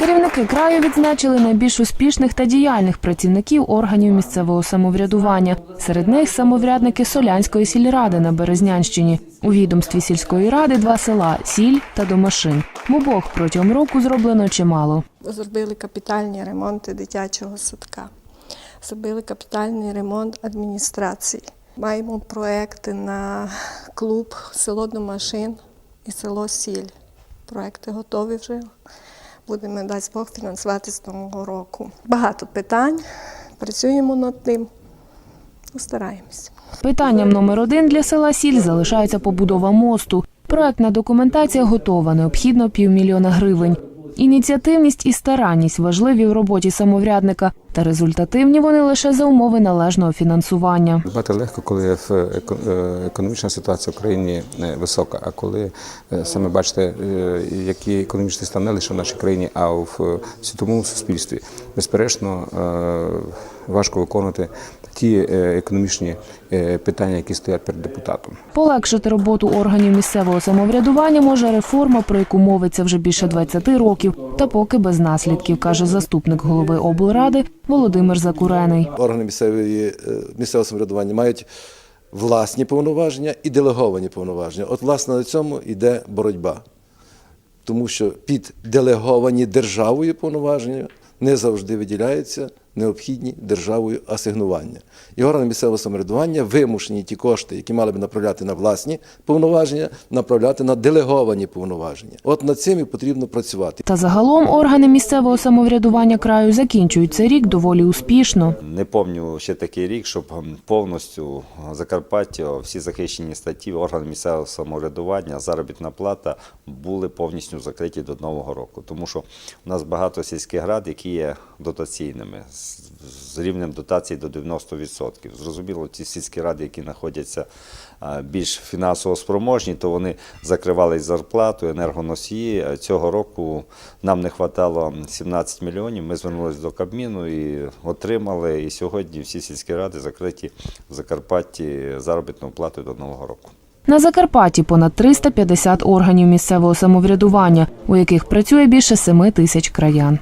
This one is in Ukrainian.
Керівники краю відзначили найбільш успішних та діяльних працівників органів місцевого самоврядування. Серед них самоврядники Солянської сільради на Березнянщині. У відомстві сільської ради два села Сіль та Домашин. В обох протягом року зроблено чимало. Зробили капітальні ремонти дитячого садка, зробили капітальний ремонт адміністрації. Маємо проекти на клуб село Домашин і село Сіль. Проекти готові вже. Будемо дасть Бог фінансувати з нового року. Багато питань. Працюємо над тим. Стараємося. Питанням номер один для села Сіль залишається побудова мосту. Проектна документація готова, необхідно півмільйона гривень. Ініціативність і старанність важливі в роботі самоврядника, та результативні вони лише за умови належного фінансування. Дбати легко, коли еко- е, економічна ситуація в країні е, висока. А коли е, саме бачите, е, який економічний стан не лише в нашій країні, а в е, світовому суспільстві, безперечно, е, важко виконувати ті е, економічні е, питання, які стоять перед депутатом. Полегшити роботу органів місцевого самоврядування може реформа, про яку мовиться вже більше 20 років, та поки без наслідків, каже заступник голови облради Володимир Закурений. органи місцевої, е, місцевого самоврядування мають власні повноваження і делеговані повноваження. От, власне, на цьому йде боротьба. Тому що під делеговані державою повноваження не завжди виділяються необхідні державою асигнування. І органи місцевого самоврядування вимушені ті кошти, які мали б направляти на власні повноваження, направляти на делеговані повноваження. От над цим і потрібно працювати. Та загалом органи місцевого самоврядування краю закінчують цей рік доволі успішно. Не пам'ятаю ще такий рік, щоб повністю Закарпаття, всі захищені статті, органи місцевого самоврядування, заробітна плата були повністю закриті до нового року. Тому що у нас багато сільських рад, які є дотаційними з- рівнем дотації до 90%. Зрозуміло, ті сільські ради, які знаходяться більш фінансово спроможні, то вони закривали зарплату, енергоносії. Цього року нам не вистачало 17 мільйонів. Ми звернулися до Кабміну і отримали. І сьогодні всі сільські ради закриті в Закарпатті заробітною платою до нового року. На Закарпатті понад 350 органів місцевого самоврядування, у яких працює більше 7 тисяч краян.